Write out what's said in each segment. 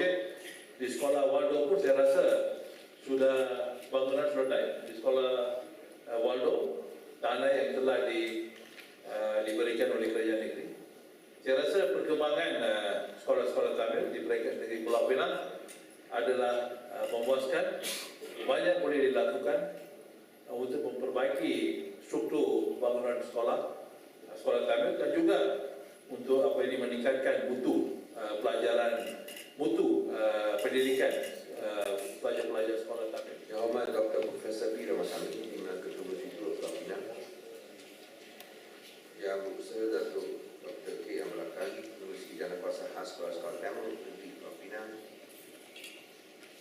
projek di sekolah Waldo pun saya rasa sudah bangunan sudah naik di sekolah uh, Waldo tanah yang telah di, uh, diberikan oleh kerajaan negeri. Saya rasa perkembangan uh, sekolah-sekolah Tamil di peringkat negeri Pulau Pinang adalah uh, memuaskan. Banyak boleh dilakukan uh, untuk memperbaiki struktur bangunan sekolah uh, sekolah Tamil dan juga untuk apa ini meningkatkan mutu uh, pelajaran mutu uh, pendidikan uh, pelajar-pelajar sekolah Tamil. Yang Hormat Dr. Profesor B. Ramasamy, Pimpinan Ketua Bersyukur Pulau Pinang. Yang berusaha Datuk Dr. K. Amalakali, Pengurusi Jana Kuasa Khas Sekolah-Sekolah Tamil Negeri Pulau Pinang.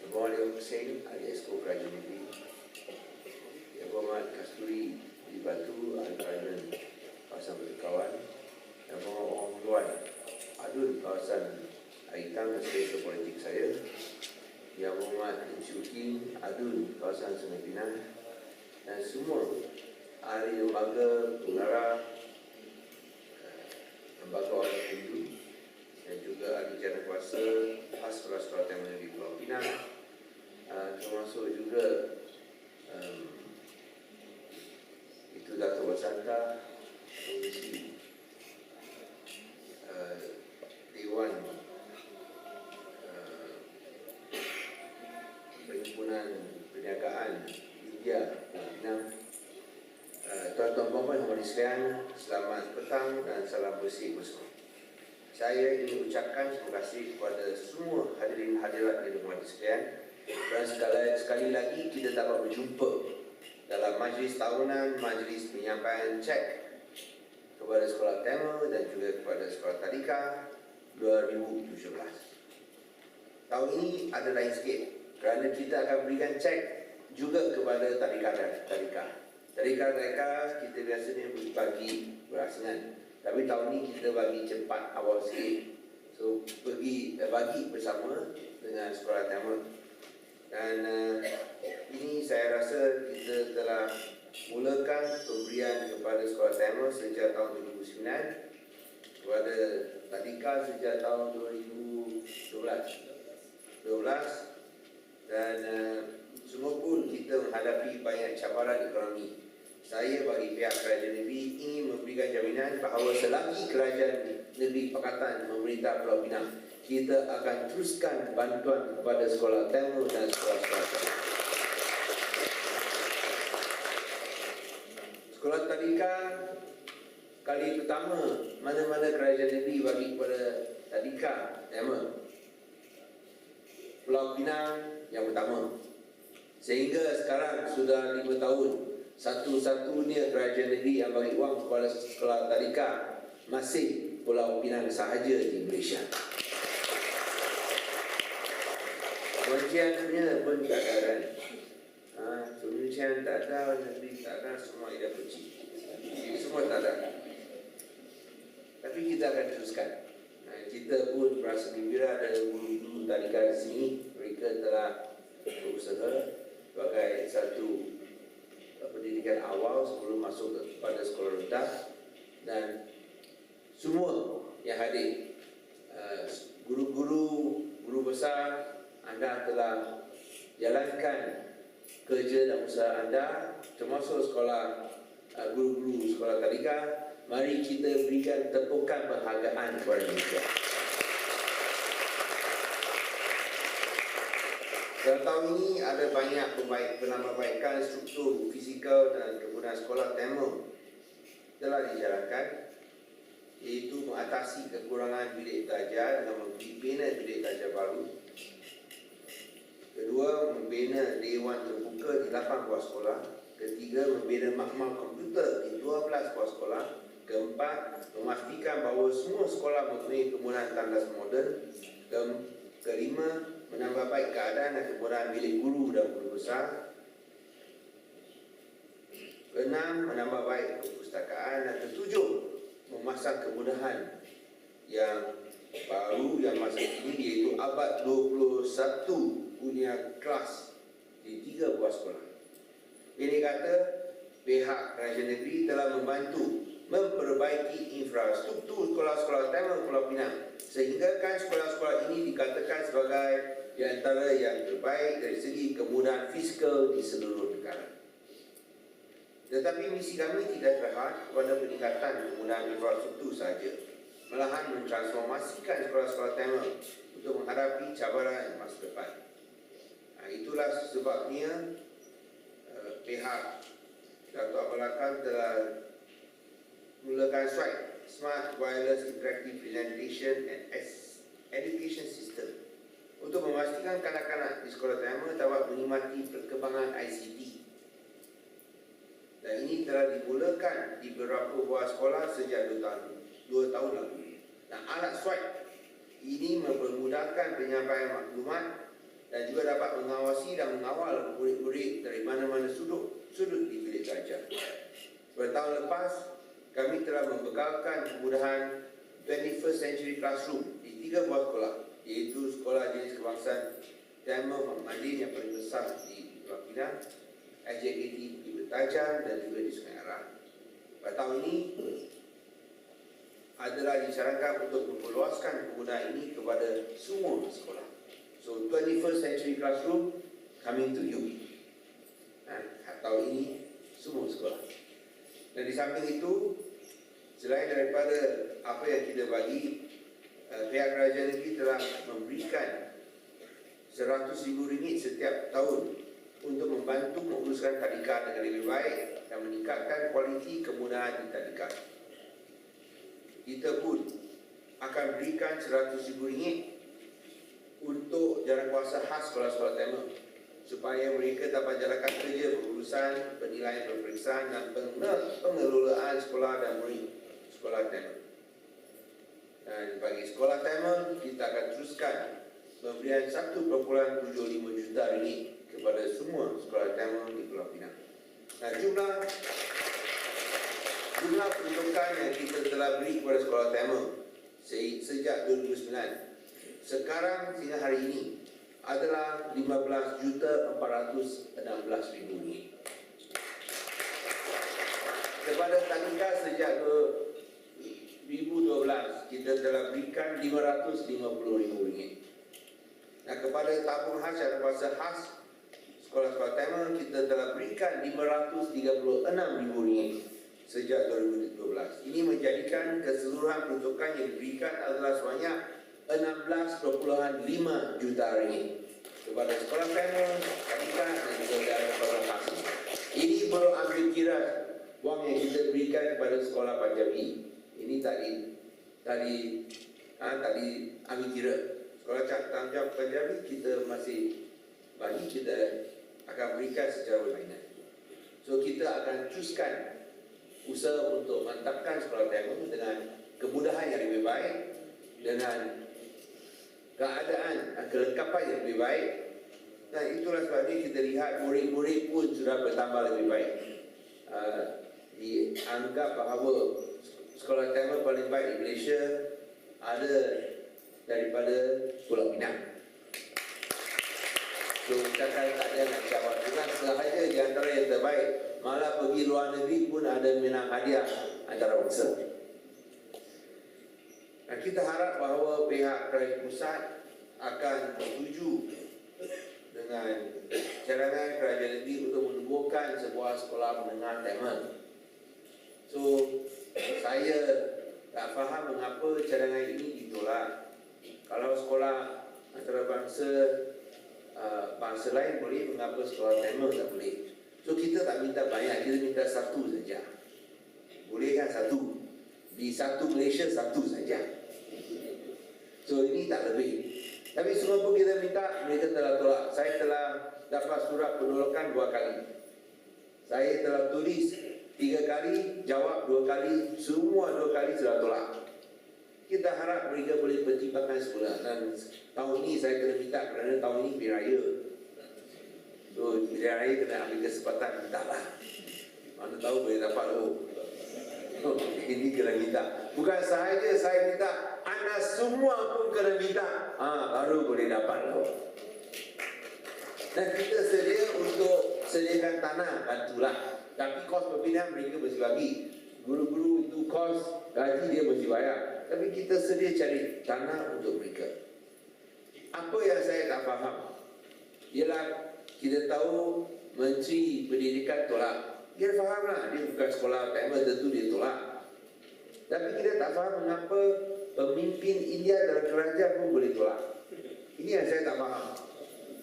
Yang Berhormat Leong Hussein, Ahli Esko Kerajaan Negeri. Yang Berhormat Kasturi di Batu, Ahli Parlimen Kawasan Berkawan. Yang Berhormat Orang Luan, Adun Kawasan Sekretar Politik saya. Yang Berhormat Lim Syuking, Adun Kawasan Sungai Pinang dan semua ahli lembaga, pengarah, eh, lembaga orang hindu dan juga ahli jana kuasa khas sekolah-sekolah Taman Negeri Pulau Pinang uh, termasuk juga um, itu Dato' Wasanta Komisi uh, Dewan uh, Perhimpunan Perniagaan India Pulau Pinang Uh, Tuan-tuan puan-puan yang sekalian, selamat petang dan salam bersih bersama. Saya ingin ucapkan terima kasih kepada semua hadirin hadirat di rumah sekalian dan sekali, sekali lagi kita dapat berjumpa dalam majlis tahunan majlis penyampaian cek kepada sekolah Tamil dan juga kepada sekolah Tadika 2017. Tahun ini ada lain sikit kerana kita akan berikan cek juga kepada Tadika dan Tadika. Tadika mereka kita biasanya bagi berasingan tapi tahun ni kita bagi cepat awal sikit. So pergi eh, bagi bersama dengan sekolah Tamil dan uh, ini saya rasa kita telah mulakan pemberian kepada sekolah Tamil sejak tahun 2009 kepada Tadika sejak tahun 2012 12 dan uh, semua pun kita menghadapi banyak cabaran ekonomi saya bagi pihak kerajaan negeri ingin memberikan jaminan bahawa selagi kerajaan negeri Pakatan memerintah Pulau Pinang kita akan teruskan bantuan kepada sekolah Tamil dan sekolah-sekolah Tamil. Sekolah Tadika kali pertama mana-mana kerajaan negeri bagi kepada Tadika Tamil. Pulau Pinang yang pertama. Sehingga sekarang sudah lima tahun satu-satunya kerajaan negeri yang bagi wang kepada sekolah tadika masih Pulau Pinang sahaja di Malaysia. Sebenarnya pun tak ada kan. Ha, kuncian tak ada, negeri tak ada, semua ida kunci. Semua tak ada. Tapi kita akan teruskan. Ha, kita pun merasa gembira ada guru-guru tadika di sini. Mereka telah berusaha sebagai satu pendidikan awal sebelum masuk kepada sekolah rendah dan semua yang hadir. Uh, guru-guru guru besar anda telah jalankan kerja dan usaha anda termasuk sekolah uh, guru-guru sekolah tadika mari kita berikan tepukan penghargaan kepada mereka Dalam tahun ini ada banyak pembaik, penambahbaikan struktur fizikal dan kegunaan sekolah Tamil telah dijalankan iaitu mengatasi kekurangan bilik belajar dengan membina bilik belajar baru. Kedua, membina dewan terbuka di 8 buah sekolah. Ketiga, membina makmal komputer di 12 buah sekolah. Keempat, memastikan bahawa semua sekolah mempunyai kemudahan tandas moden. Ke- Kelima, menambah baik keadaan dan kemudahan bilik guru dan guru besar. Keenam, menambah baik perpustakaan dan ketujuh, memasang kemudahan yang baru yang masa kini iaitu abad 21 punya kelas di tiga buah sekolah. Ini kata pihak kerajaan negeri telah membantu memperbaiki infrastruktur sekolah-sekolah Taman Pulau Pinang Sehingga kan sekolah-sekolah ini dikatakan sebagai di antara yang terbaik dari segi kemudahan fiskal di seluruh negara. Tetapi misi kami tidak terhad kepada peningkatan kemudahan infrastruktur sahaja, malahan mentransformasikan sekolah-sekolah tema untuk menghadapi cabaran masa depan. Nah, itulah sebabnya uh, pihak Dato' Abang Lakam telah mulakan SWIPE, Smart Wireless Interactive Presentation and Education System memastikan kanak-kanak di sekolah tema dapat menikmati perkembangan ICT dan ini telah dimulakan di beberapa buah sekolah sejak dua tahun, dua tahun lalu. Dan alat swipe ini mempermudahkan penyampaian maklumat dan juga dapat mengawasi dan mengawal murid-murid dari mana-mana sudut sudut di bilik belajar. Pada tahun lepas, kami telah membekalkan kemudahan 21st Century Classroom di tiga buah sekolah, Sekolah Jenis Kebangsaan Tamil Mak Madin yang paling besar di Pulau Pinang, SJKT di Bertajam dan juga di Sungai Arang. Pada tahun ini adalah disarankan untuk memperluaskan penggunaan ini kepada semua sekolah. So 21st century classroom coming to you. Nah, tahun ini semua sekolah. Dan di samping itu, selain daripada apa yang kita bagi, pihak kerajaan negeri telah memberikan RM100,000 setiap tahun untuk membantu menguruskan tadika dengan lebih baik dan meningkatkan kualiti kemudahan di tadika. Kita pun akan berikan RM100,000 untuk jalankuasa khas sekolah-sekolah tema supaya mereka dapat jalankan kerja pengurusan, penilaian peperiksaan dan penge- pengelolaan sekolah dan murid sekolah tema. Dan bagi sekolah tema, kita akan teruskan pemberian 1.75 juta ringgit kepada semua sekolah tema di Pulau Pinang. Nah, jumlah jumlah peruntukan yang kita telah beri kepada sekolah tema se- sejak 2009 sekarang sehingga hari ini adalah 15 juta 416 ribu ringgit. Kepada tadika sejak 2012 kita telah berikan 550 ribu ringgit. Nah kepada tabung khas dan kuasa khas sekolah-sekolah tema kita telah berikan 536 ribu ringgit sejak 2012. Ini menjadikan keseluruhan peruntukan yang diberikan adalah sebanyak 16.5 juta ringgit kepada sekolah tema, tadika dan juga dari sekolah khas. Ini belum ambil kira wang yang kita berikan kepada sekolah Panjabi. Ini tadi tadi ha, tadi ambil kira. Sekolah tanggungjawab Panjabi kita masih bagi kita akan berikan secara berlainan. So kita akan teruskan usaha untuk mantapkan sekolah tema dengan kemudahan yang lebih baik dengan keadaan dan kelengkapan yang lebih baik. Dan itulah sebabnya kita lihat murid-murid pun sudah bertambah lebih baik. Uh, dianggap bahawa sekolah tema paling baik di Malaysia ada daripada Pulau Pinang. So, cakap tak ada nak jawab Bukan sahaja di antara yang terbaik Malah pergi luar negeri pun ada menang hadiah antara bangsa Dan kita harap bahawa pihak kerajaan pusat akan bersetuju dengan cadangan kerajaan negeri untuk menubuhkan sebuah sekolah menengah tema. So, saya tak faham mengapa cadangan ini ditolak. Kalau sekolah antarabangsa uh, bangsa lain boleh, mengapa sekolah tema tak boleh? So, kita tak minta banyak, kita minta satu saja. Boleh kan satu? Di satu Malaysia, satu saja. So ini tak lebih. Tapi semua pun kita minta, mereka telah tolak. Saya telah dapat surat penolakan dua kali. Saya telah tulis tiga kali, jawab dua kali, semua dua kali sudah tolak. Kita harap mereka boleh pertimbangkan semula. Dan tahun ini saya kena minta kerana tahun ini biraya. So biraya kena ambil kesempatan minta lah. Mana tahu boleh dapat loh. Oh, ini kena minta. Bukan sahaja saya minta, anda semua pun kena minta. Ah, baru boleh dapat loh. Dan kita sedia untuk sediakan tanah, bantulah. Tapi kos pembinaan mereka mesti bagi. Guru-guru itu kos gaji dia mesti bayar. tapi kita sedia cari tanah untuk mereka. Apa yang saya tak faham ialah kita tahu Menteri Pendidikan tolak. Dia faham lah, dia bukan sekolah Tamil tentu dia tolak. Tapi kita tak faham mengapa pemimpin India dalam kerajaan pun boleh tolak. Ini yang saya tak faham.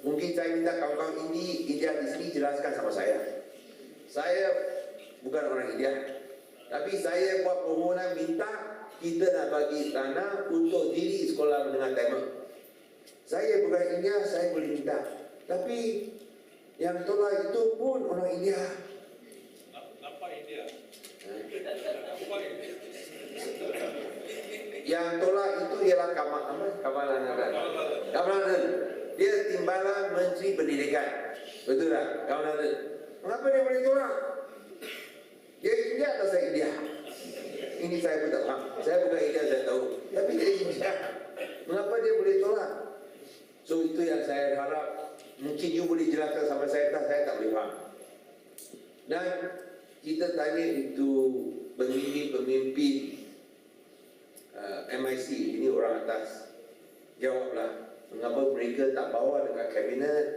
Mungkin saya minta kawan-kawan ini India di sini jelaskan sama saya. Saya bukan orang India. Tapi saya buat permohonan minta kita nak bagi tanah untuk diri sekolah menengah Tamil. Saya bukan India, saya boleh minta. Tapi yang tolak itu pun orang India. Nampak India. Yang tolak itu ialah Kamal apa? Kamalan apa? Kamalan. Dia timbalan Menteri Pendidikan. Betul tak? Kamalan. Mengapa dia boleh tolak? Dia India atau saya India? Ini saya pun tak faham. Saya bukan India, saya tahu. Tapi dia India. Mengapa dia boleh tolak? So itu yang saya harap mungkin you boleh jelaskan sama saya tak saya tak boleh faham. Dan kita tanya itu pemimpin-pemimpin uh, MIC ini orang atas jawablah mengapa mereka tak bawa dekat kabinet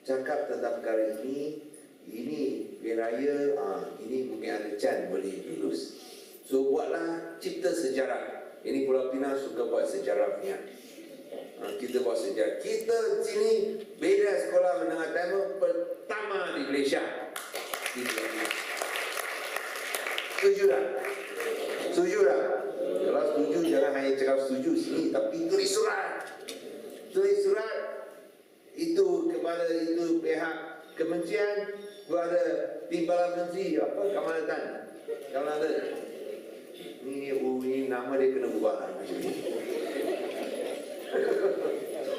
cakap tentang perkara ini ini beraya uh, ini mungkin ada can boleh lulus. So buatlah cipta sejarah. Ini Pulau Pinang suka buat sejarah punya. Uh, kita buat sejarah. Kita sini beda sekolah menengah Timur pertama di Malaysia. Setuju tak? setuju tak? kalau setuju jangan hanya cakap setuju sini tapi tulis surat. Tulis surat itu kepada itu pihak kementerian kepada timbalan menteri apa Kamalatan Kamalatan ini oh, ini nama dia kena ubah lah macam ni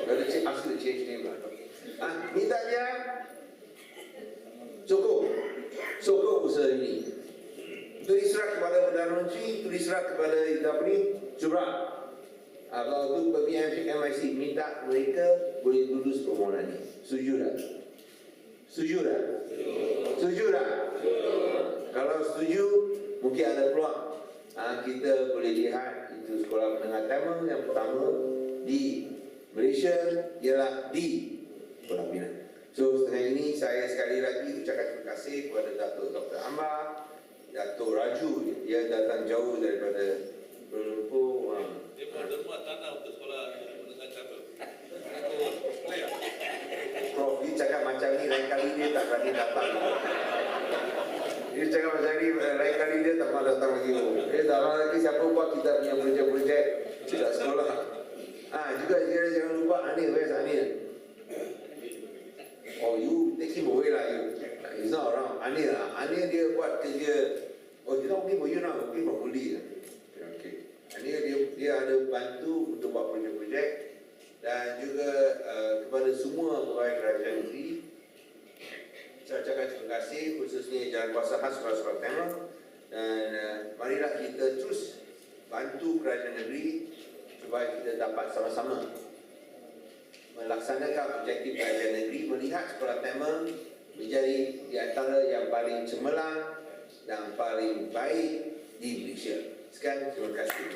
Kalau cik asli change name lah. Ah, minta dia sokong sokong usaha ini. Tulis surat kepada Perdana Menteri tulis surat kepada apa ni Jurah Ah, kalau tu pergi MIC minta mereka boleh lulus permohonan ni. Setuju tak? Setuju tak? Setuju tak? Kalau setuju, mungkin ada peluang. Ah, kita boleh lihat itu sekolah menengah Tamil yang pertama di Malaysia ialah di Pulau Pinang. So setengah ini saya sekali lagi ucapkan terima kasih kepada Datuk Dr. Amar, Datuk Raju, dia datang jauh daripada Kuala Lumpur. Dia derma tanah untuk sekolah menengah cabang. Oh. Prof, dia cakap macam ni lain kali dia tak berani datang. Dia cakap macam ni lain kali dia tak mahu datang lagi. Dia tak mahu lagi siapa buat kita punya projek-projek tidak sekolah. Ah juga dia jangan lupa Anil, where's Anil? Oh you take him away lah you. He's not around. Anil lah. Anil dia buat kerja. Oh dia tak pergi you nak pergi buat buli lah. Okay. Anil dia dia ada bantu untuk buat projek-projek dan juga uh, kepada semua negeri saya ucapkan terima kasih khususnya Jalan Kuasa Khas Sekolah-Sekolah Tamil dan uh, marilah kita terus bantu kerajaan negeri supaya kita dapat sama-sama melaksanakan objektif kerajaan negeri melihat sekolah Tamil menjadi di antara yang paling cemerlang dan paling baik di Malaysia. Sekian, terima kasih.